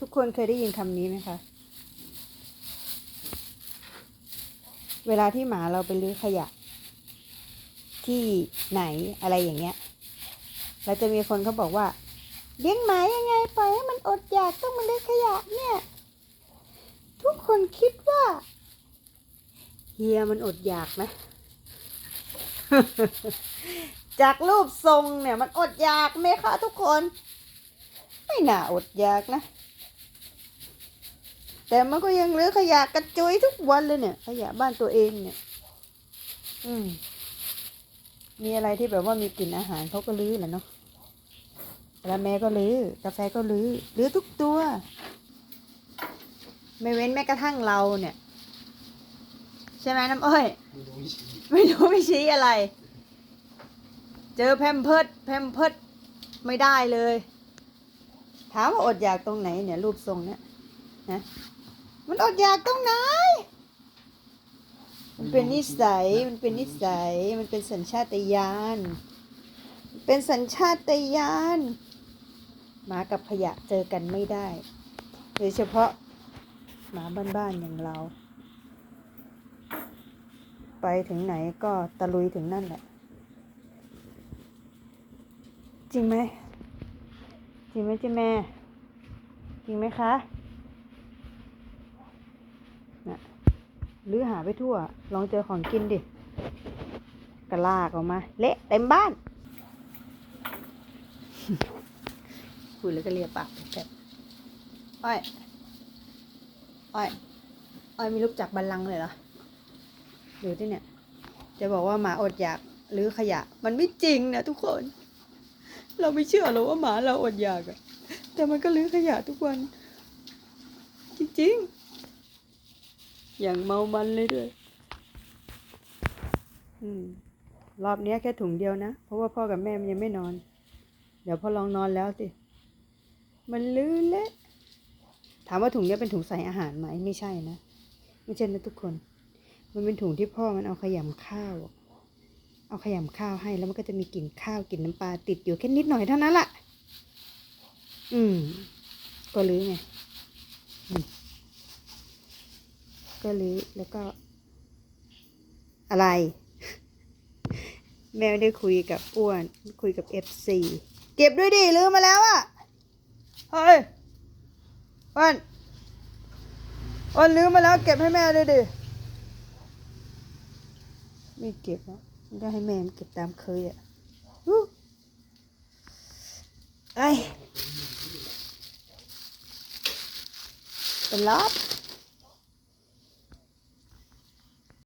ทุกคนเคยได้ยินคำนี้ไหมคะ เวลาที่หมาเราไปรื้อขยะ ที่ไหนอะไรอย่างเงี้ยเราจะมีคนเขาบอกว่า เลี้ยงหมายังไงปล่อยให้มันอดอยากต้องมาเลื้อขยะเนี่ย ทุกคนคิดว่าเฮียมันอดอยากนะจากรูปทรงเนี่ยมันอดอยากไหมคะทุกคน ไม่น่าอดอยากนะ แต่มันก็ยังเหลือขยะกระจุยทุกวันเลยเนี่ย ขยะบ้านตัวเองเนี่ย อืม มีอะไรที่แบบว่ามีกลิ่นอาหารเขาก็ลื้อแหละเนาะแล้วแม่ก็ลื้อกาแฟก็ลื้อลื้อทุกตัว ไม่เว้นแม้กระทั่งเราเนี่ย ใช่ไหมน้ำอ้อย ไม่รู้ไม่ชี้อะไร เจอแพมเพิร์ดแพมเพิร์ดไม่ได้เลย ถามว่าอดอยากตรงไหนเนี่ย รูปทรงเนี่ยนะ มันอดอยากตรงไหน มันเป็นนิสัย มันเป็นนิสัย มันเป็นสัญชาตญาณ เป็นสัญชาตญาณ หมากับขยะเจอกันไม่ได้ โดยเฉพาะหมาบ้านๆอย่างเรา ไปถึงไหนก็ตะลุยถึงนั่นแหละ จริงไหม จริงไหมเจ๊แม่ จริงไหมคะ นะหรือหาไปทั่ว ลองเจอของกินดิกระลากออกมา เละเต็มบ้านคุยแล้วก็เลียปากแบบอ้อยอ้อยอ้อยมีลูกจักบัลลังเลยเหรอดูที่เนี่ย จะบอกว่าหมาอดอยากหรือขยะ มันไม่จริงนะทุกคน เราไม่เชื่อหรอกว่าหมาเราอดอยากอะแต่มันก็ลื้อขยะทุกวัน จริงๆ อย่างเมามันเลยด้วย อืม รอบนี้แค่ถุงเดียวนะ เพราะว่าพ่อกับแม่มันยังไม่นอน เดี๋ยวพอลองนอนแล้วสิ มันลื้อเละ ถามว่าถุงนี้เป็นถุงใส่อาหารไหม ไม่ใช่นะ ไม่ใช่นะทุกคน มันเป็นถุงที่พ่อมันเอาขยำข้าว เอาขยำข้าวให้ แล้วมันก็จะมีกลิ่นข้าวกลิ่นน้ำปลาติดอยู่แค่นิดหน่อยเท่านั้นแหละอืม ก็ลื้อไงอืม ก็ลื้อแล้วก็ อะไร แม่ได้คุยกับอ้วน คุยกับเอฟซีเก็บด้วยดิลืมมาแล้วอะเฮ้ยอ้วนอ้วนลืมมาแล้ว เก็บให้แม่ด้วยดิไม่เก็บแล้วมันก็ให้แม่มันเก็บตามเคยอะไอ้เป็นลอบ